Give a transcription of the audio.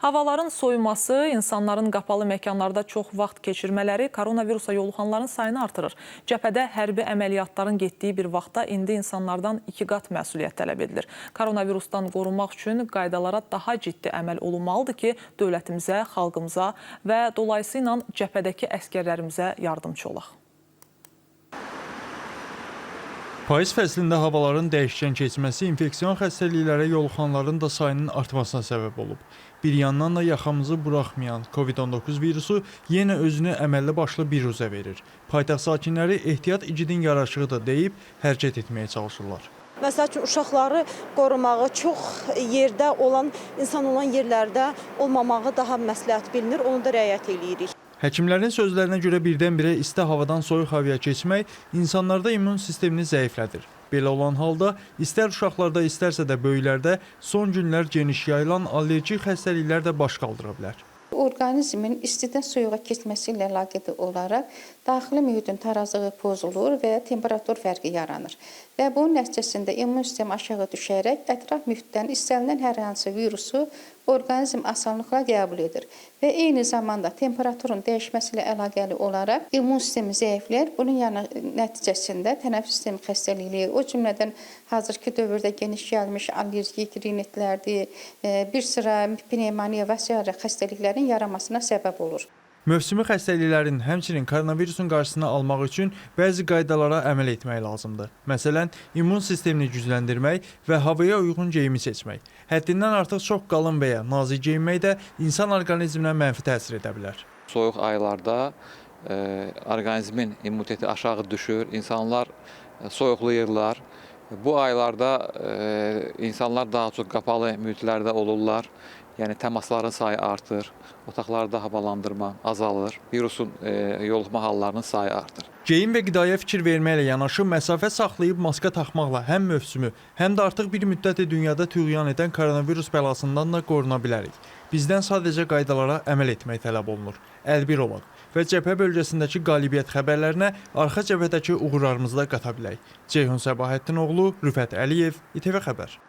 Havaların soyuması, insanların qapalı məkanlarda çox vaxt keçirmələri koronavirusa yoluxanların sayını artırır. Cəbhədə hərbi əməliyyatların getdiyi bir vaxtda indi insanlardan iki qat məsuliyyət tələb edilir. Koronavirusdan qorunmaq üçün qaydalara daha ciddi əməl olunmalıdır ki, dövlətimizə, xalqımıza və dolayısıyla cəbhədəki əskərlərimizə yardımcı olaq. Payız fəslində havaların dəyişkən keçməsi infeksion xəstəliklərə yoluxanların da sayının artmasına səbəb olub. Bir yandan da yaxamızı buraxmayan COVID-19 virusu yenə özünü əməlli başlı biruzə verir. Paytaxt sakinləri ehtiyat icidin yaraşığıdır deyib hərəkət etməyə çalışırlar. Məsəl üçün uşaqları qorumağı çox yerdə olan, insan olan yerlərdə olmamağı daha məsləhət bilinir. Onu da riayət eləyirik. Həkimlərin sözlərinə görə birdən-birə isti havadan soyuq havaya keçmək insanlarda immun sistemini zəiflədir. Belə olan halda istər uşaqlarda, istərsə də böyüklərdə son günlər geniş yayılan allergik xəstəliklər də baş qaldıra bilər. Orqanizmin istidən soyuğa keçməsi ilə əlaqəli olaraq daxili mühitin tarazlığı pozulur və temperatur fərqi yaranır. Və bunun nəticəsində immun sistemi aşağı düşərək ətraf mühitdən istənilən hər hansı virusu orqanizm asanlıqla qəbul edir və eyni zamanda temperaturun dəyişməsi ilə əlaqəli olaraq immun sistemi zəifləyir. Bunun yanı nəticəsində tənəffüs sistemi xəstəlikləri, o cümlədən hazırki dövrdə geniş gəlmiş allergik rinitlərdir, e, bir sıra pnevmoniya və sair xəstəliklərin yaranmasına səbəb olur. Mövsümi xəstəliklərin, həmçinin koronavirusun qarşısını almaq üçün bəzi qaydalara əməl etmək lazımdır. Məsələn, immun sistemini gücləndirmək və havaya uyğun geyimi seçmək. Həddindən artıq çox qalın və ya nazik geyinmək də insan orqanizminə mənfi təsir edə bilər. Soyuq aylarda e, orqanizmin immuniteti aşağı düşür, insanlar e, soyuqlayırlar. Bu aylarda e, insanlar daha çox qapalı mühitlərdə olurlar. Yəni təmasların sayı artır, otaqlarda havalandırma azalır, virusun e, yoluxma hallarının sayı artır. Geyim və qidaya fikir verməklə yanaşı məsafə saxlayıb maska taxmaqla həm mövsümü, həm də artıq bir müddətdir dünyada tüğyan edən koronavirus bəlasından da qoruna bilərik. Bizdən sadəcə qaydalara əməl etmək tələb olunur. Əlbir olaq və cəbhə bölgəsindəki qalibiyyət xəbərlərinə arxa cəbhədəki uğurlarımızı da qata bilək. Ceyhun Səbahəddinoğlu, Rüfət Əliyev, İTV Xəbər.